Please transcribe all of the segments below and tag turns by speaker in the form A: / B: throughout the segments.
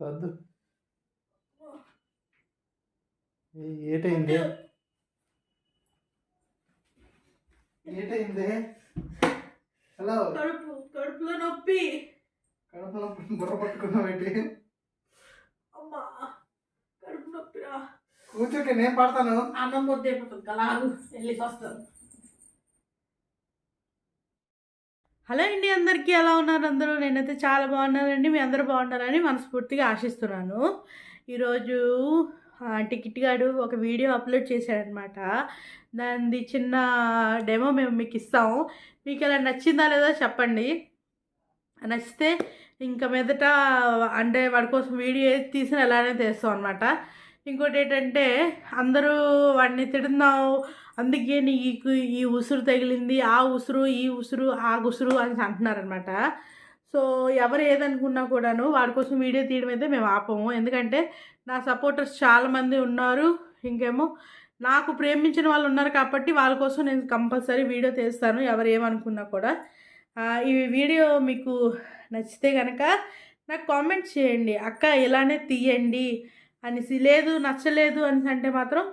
A: సర్దు ఏటైంది? ఏటైంది? Hello.
B: కడుపు కడుపులో నొప్పి.
A: కడుపులో బుర్ర పట్టుకున్నావు ఏంటి?
B: అమ్మా కడుపు నొప్పిరా.
A: కూర్చోకే నేను పడతాను.
B: అన్నం ముద్ద అయిపోతుంది కలాగు వెళ్ళి వస్తాను. హలో అండి అందరికీ ఎలా ఉన్నారు? అందరూ నేనైతే చాలా బాగున్నానండి. మీ అందరూ బాగున్నారని మనస్ఫూర్తిగా ఆశిస్తున్నాను. ఈరోజు టికెట్ గాడు ఒక వీడియో అప్లోడ్ చేశాడనమాట. దానిది చిన్న డెమో మేము మీకు ఇస్తాము మీకు ఎలా నచ్చిందా లేదా చెప్పండి. నచ్చితే ఇంకా మీదట అంటే వాడి కోసం వీడియో తీసిన ఎలానే చేస్తాం అనమాట ఇంకోటి ఏంటంటే అందరూ వాడిని తిడుతున్నావు అందుకే నీకు ఈ ఉసురు తగిలింది ఆ ఉసురు ఈ ఉసురు ఆ ఉసురు అని అంటున్నారనమాట సో ఎవరు ఏదనుకున్నా కూడాను వాడి కోసం వీడియో తీయడం అయితే మేము ఆపము. ఎందుకంటే నా సపోర్టర్స్ చాలామంది ఉన్నారు. ఇంకేమో నాకు ప్రేమించిన వాళ్ళు ఉన్నారు కాబట్టి వాళ్ళ కోసం నేను కంపల్సరీ వీడియో తీస్తాను ఎవరు ఏమనుకున్నా కూడా. ఈ వీడియో మీకు నచ్చితే కనుక నాకు కామెంట్ చేయండి. అక్క ఇలానే తీయండి. అనేసి లేదు నచ్చలేదు అని అంటే మాత్రం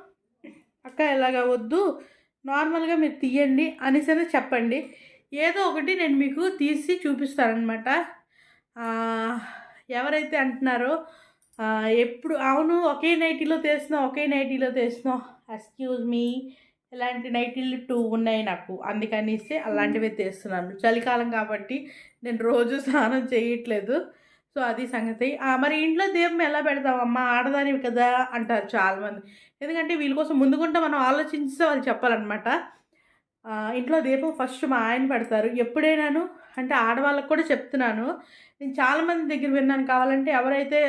B: అక్క ఇలాగ వద్దు నార్మల్గా మీరు తీయండి అనేసి అనేది చెప్పండి. ఏదో ఒకటి నేను మీకు తీసి చూపిస్తానమాట ఎవరైతే అంటున్నారో ఎప్పుడు అవును ఒకే నైటీలో తీస్తున్నావు ఒకే నైటీలో తీస్తున్నావు ఎక్స్క్యూజ్ మీ ఇలాంటి నైటీలు టూ ఉన్నాయి నాకు అందుకనేసి అలాంటివే తీస్తున్నాను చలికాలం కాబట్టి నేను రోజు స్నానం చేయట్లేదు. సో అది సంగతి. మరి ఇంట్లో దీపం ఎలా పెడతామమ్మా ఆడదానివి కదా అంటారు చాలామంది. ఎందుకంటే వీళ్ళ కోసం ముందుకుంటే మనం ఆలోచించే వాళ్ళు చెప్పాలన్నమాట. ఇంట్లో దీపం ఫస్ట్ మా ఆయన పెడతారు. ఎప్పుడైనాను? అంటే ఆడవాళ్ళకు కూడా చెప్తున్నాను. నేను చాలామంది దగ్గర విన్నాను. కావాలంటే ఎవరైతే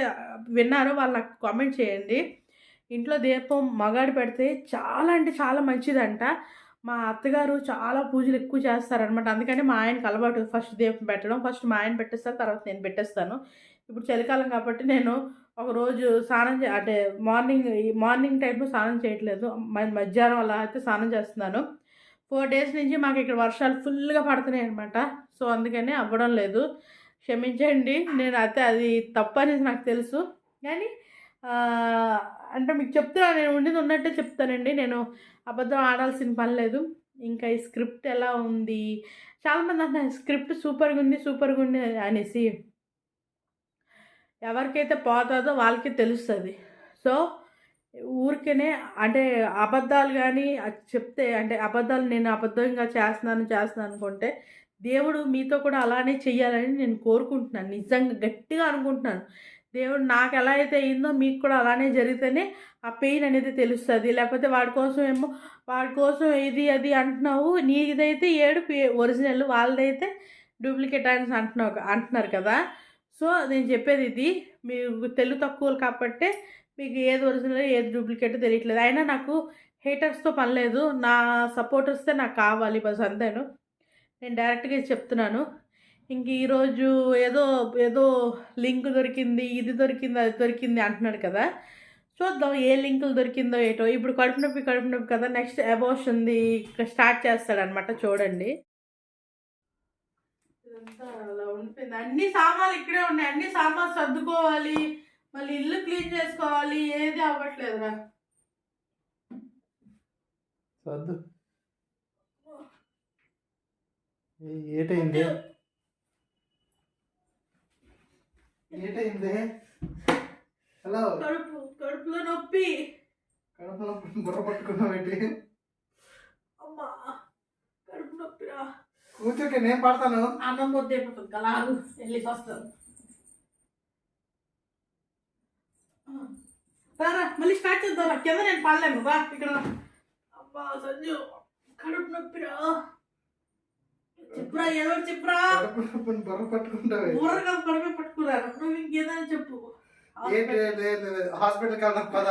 B: విన్నారో వాళ్ళు నాకు కామెంట్ చేయండి. ఇంట్లో దీపం మగాడు పెడితే చాలా అంటే చాలా మంచిదంట. మా అత్తగారు చాలా పూజలు ఎక్కువ చేస్తారనమాట అందుకని మా ఆయనకి అలవాటు ఫస్ట్ దీపం పెట్టడం. ఫస్ట్ మా ఆయన పెట్టేస్తారు తర్వాత నేను పెట్టేస్తాను. ఇప్పుడు చలికాలం కాబట్టి నేను ఒకరోజు స్నానం చే అంటే మార్నింగ్ మార్నింగ్ టైంలో స్నానం చేయట్లేదు. మధ్యాహ్నం అలా అయితే స్నానం చేస్తున్నాను. ఫోర్ డేస్ నుంచి మాకు ఇక్కడ వర్షాలు ఫుల్గా పడుతున్నాయి అనమాట సో అందుకని అవ్వడం లేదు. క్షమించండి. నేను అయితే అది తప్పు అనేది నాకు తెలుసు. కానీ అంటే మీకు చెప్తున్నా నేను ఉండింది ఉన్నట్టే చెప్తానండి. నేను అబద్ధం ఆడాల్సిన పని లేదు. ఇంకా ఈ స్క్రిప్ట్ ఎలా ఉంది? చాలామంది అంటున్నారు స్క్రిప్ట్ సూపర్గా ఉంది సూపర్గా ఉంది అనేసి. ఎవరికైతే పోతుందో వాళ్ళకి తెలుస్తుంది. సో ఊరికేనే అంటే అబద్ధాలు కానీ అది చెప్తే అంటే అబద్ధాలు నేను అబద్ధంగా చేస్తున్నాను చేస్తున్నాను అనుకుంటే దేవుడు మీతో కూడా అలానే చెయ్యాలని నేను కోరుకుంటున్నాను. నిజంగా గట్టిగా అనుకుంటున్నాను. దేవుడు నాకు ఎలా అయితే అయిందో మీకు కూడా అలానే జరిగితేనే ఆ పెయిన్ అనేది తెలుస్తుంది. లేకపోతే వాడి కోసం ఏమో వాడి కోసం ఇది అది అంటున్నావు. నీదైతే ఏడు ఒరిజినల్ వాళ్ళదైతే డూప్లికేట్ అని అంటున్నావు అంటున్నారు కదా. సో నేను చెప్పేది ఇది. మీరు తెలుగు తక్కువలు కాబట్టి మీకు ఏది ఒరిజినల్ ఏది డూప్లికేట్ తెలియట్లేదు. అయినా నాకు హేటర్స్తో పని లేదు. నా సపోర్టర్స్తే నాకు కావాలి బస్ అంతేను. నేను డైరెక్ట్గా చెప్తున్నాను. ఇంక ఈరోజు ఏదో ఏదో లింక్ దొరికింది ఇది దొరికింది అది దొరికింది అంటున్నాడు కదా. చూద్దాం ఏ లింకులు దొరికిందో ఏటో. ఇప్పుడు కడుపు నొప్పి కడుపు నొప్పి కదా. నెక్స్ట్ అబోషన్ది స్టార్ట్ చేస్తాడనమాట చూడండి. ఇదంతా అలా ఉండిపోయింది. అన్ని సామాన్లు ఇక్కడే ఉన్నాయి. అన్ని సామాన్లు సర్దుకోవాలి. మళ్ళీ ఇల్లు క్లీన్ చేసుకోవాలి. ఏది అవ్వట్లేదురా.
A: సర్దు. ఏటైంది ఏటైంది? హలో.
B: కడుపు కడుపులో నొప్పి.
A: కడుపులో బుర్ర పట్టుకున్నావు ఏంటి?
B: అమ్మా కడుపు నొప్పిరా.
A: కూర్చోకే నేను పడతాను.
B: అన్నం ముద్ద అయిపోతుంది కలాగు వెళ్ళి వస్తాను రారా మళ్ళీ స్టార్ట్ చేద్దాం కింద నేను పడలేను రా ఇక్కడ. అబ్బా సంజు కడుపు నొప్పిరా. చెప్పురా ఏదో చెప్పురా?
A: బుర్ర పట్టుకుంటావే.
B: ఊరగా కడుపు పట్టుకున్నారు నువ్వు ఇంకేదైనా చెప్పు.
A: హాస్పిటల్కి వెళ్దాం పద.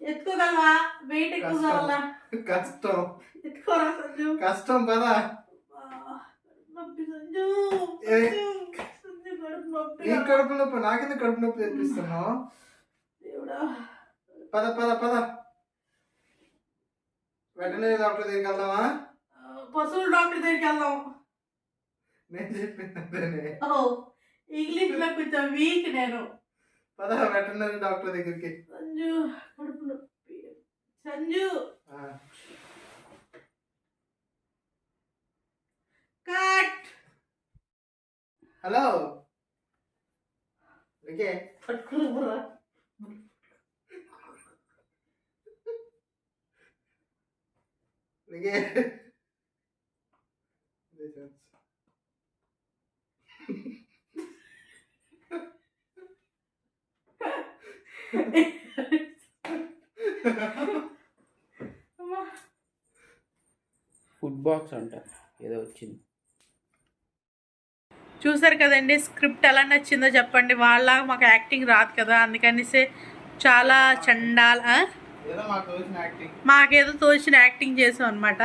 B: ఎత్తుకోగలవా? వెయిట్ ఎక్కువ
A: కష్టం.
B: కావాలా
A: కష్టం.
B: ఎత్తుకోరా సంజు?
A: కష్టం పద.
B: కడుపు నొప్పి? సంజు, సంజు కడుపు నొప్పి
A: నాకెందుకు కడుపు నొప్పి తెప్పిస్తున్నావు పద పద పద. వెటనరీ డాక్టర్ దగ్గరికి వెళ్దామా?
B: పశువుల డాక్టర్ దగ్గరికి వెళ్దాం
A: నేను చెప్పింది అదేనే.
B: ఓ ఇంగ్లీష్లో కొంచెం వీక్ నేను
A: పద వెటర్నరీ డాక్టర్ దగ్గరికి
B: సంజు కడుపు నొప్పి సంజు
A: ఆ,
B: కట్
A: హలో ఓకే
B: పట్టుకురా
A: ఓకే
C: ఫుడ్ బాక్స్ అంట ఏదో వచ్చింది.
B: చూసారు కదండి స్క్రిప్ట్ ఎలా నచ్చిందో చెప్పండి. వాళ్ళ మాకు యాక్టింగ్ రాదు కదా అందుకనిసే చాలా చండాల ఆ?
A: ఏదో మాకు తోచిన యాక్టింగ్.
B: మాకేదో తోచిన యాక్టింగ్ చేసాం అనమాట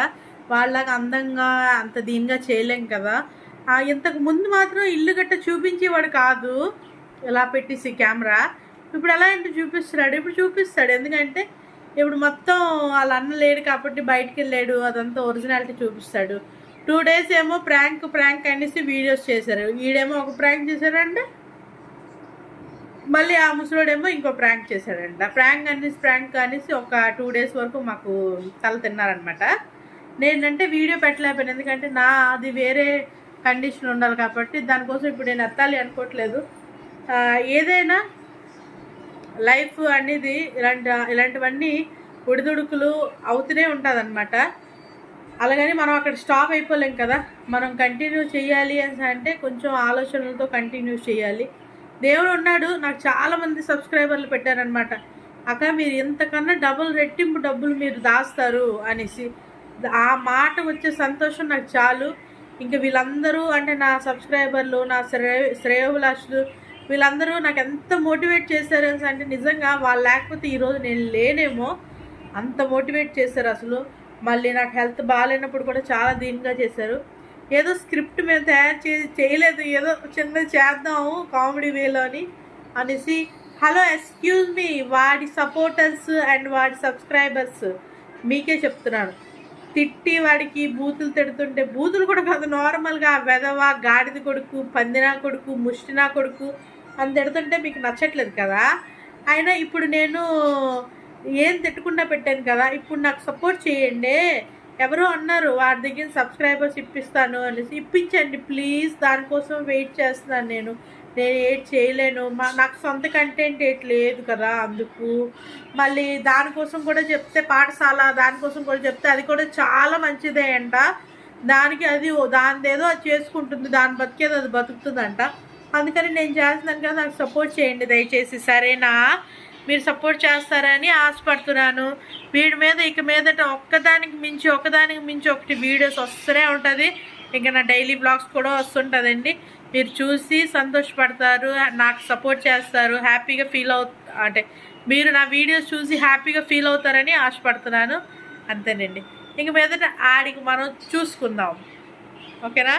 B: వాళ్ళకి అందంగా అంత దీనిగా చేయలేం కదా. ఇంతకు ముందు మాత్రం ఇల్లు గట్ట చూపించేవాడు కాదు. ఇలా పెట్టేసి కెమెరా. ఇప్పుడు ఎలా అంటే చూపిస్తున్నాడు? ఇప్పుడు చూపిస్తాడు. ఎందుకంటే ఇప్పుడు మొత్తం వాళ్ళ అన్న లేడు కాబట్టి బయటికి వెళ్ళాడు. అదంతా ఒరిజినాలిటీ చూపిస్తాడు. టూ డేస్ ఏమో ప్రాంక్ ప్రాంక్ అనేసి వీడియోస్ చేశారు. వీడేమో ఒక ప్రాంక్ చేశాడంటే. మళ్ళీ ఆ ముసలోడేమో ఇంకో ప్రాంక్ చేశాడంట. ప్రాంక్ అనేసి ప్రాంక్ అనేసి ఒక టూ డేస్ వరకు మాకు తల తిన్నారనమాట నేనంటే వీడియో పెట్టలేకపోయాను. ఎందుకంటే నా అది వేరే కండిషన్ ఉండాలి కాబట్టి దానికోసం ఇప్పుడు నేను ఎత్తాలి అనుకోవట్లేదు. ఏదైనా లైఫ్ అనేది ఇలాంటి ఇలాంటివన్నీ ఒడిదుడుకులు అవుతూనే ఉంటుంది అనమాట అలాగని మనం అక్కడ స్టాప్ అయిపోలేం కదా. మనం కంటిన్యూ చేయాలి అని అంటే కొంచెం ఆలోచనలతో కంటిన్యూ చేయాలి. దేవుడు ఉన్నాడు నాకు చాలా మంది సబ్స్క్రైబర్లు పెట్టారనమాట అక్క మీరు ఇంతకన్నా డబుల్ రెట్టింపు డబ్బులు మీరు దాస్తారు అనేసి. ఆ మాట వచ్చే సంతోషం నాకు చాలు. ఇంకా వీళ్ళందరూ అంటే నా సబ్స్క్రైబర్లు నా శ్రేయ శ్రేయోభిలాషులు వీళ్ళందరూ నాకు ఎంత మోటివేట్ చేశారు అంటే నిజంగా వాళ్ళు లేకపోతే ఈరోజు నేను లేనేమో అంత మోటివేట్ చేశారు అసలు. మళ్ళీ నాకు హెల్త్ బాగాలేనప్పుడు కూడా చాలా దీనిగా చేశారు. ఏదో స్క్రిప్ట్ మేము తయారు చే చేయలేదు ఏదో చిన్న చేద్దాము కామెడీ వేలో అని అనేసి హలో ఎక్స్క్యూజ్ మీ వాడి సపోర్టర్స్ అండ్ వాడి సబ్స్క్రైబర్స్ మీకే చెప్తున్నాను. తిట్టి వాడికి బూతులు తిడుతుంటే బూతులు కూడా కాదు నార్మల్గా వెదవ గాడిద కొడుకు పందినా కొడుకు ముష్టినా కొడుకు అని తిడుతుంటే మీకు నచ్చట్లేదు కదా? అయినా ఇప్పుడు నేను ఏం తిట్టకుండా పెట్టాను కదా ఇప్పుడు నాకు సపోర్ట్ చేయండి. ఎవరో అన్నారు వాడి దగ్గర సబ్స్క్రైబర్స్ ఇప్పిస్తాను అనేసి. ఇప్పించండి ప్లీజ్ దానికోసం వెయిట్ చేస్తున్నాను నేను. నేను ఏం చేయలేను. మా నాకు సొంత కంటెంట్ ఏటి లేదు కదా అందుకు. మళ్ళీ దానికోసం కూడా చెప్తే పాఠశాల దానికోసం కూడా చెప్తే అది కూడా చాలా మంచిదే అంట. దానికి అది దానిదేదో అది చేసుకుంటుంది దాని బతికేది అది బతుకుతుందంట. అందుకని నేను చేస్తున్నాను కదా నాకు సపోర్ట్ చేయండి దయచేసి సరేనా? మీరు సపోర్ట్ చేస్తారని ఆశపడుతున్నాను. వీడి మీద ఇక మీదట ఒక్కదానికి మించి ఒకదానికి మించి ఒకటి వీడియోస్ వస్తూనే ఉంటుంది. ఇంకా నా డైలీ బ్లాగ్స్ కూడా వస్తుంటుందండి. మీరు చూసి సంతోషపడతారు నాకు సపోర్ట్ చేస్తారు హ్యాపీగా ఫీల్ అవు అంటే మీరు నా వీడియోస్ చూసి హ్యాపీగా ఫీల్ అవుతారని ఆశపడుతున్నాను. అంతేనండి. ఇంక మీదట ఆడికి మనం చూసుకుందాం. ఓకేనా?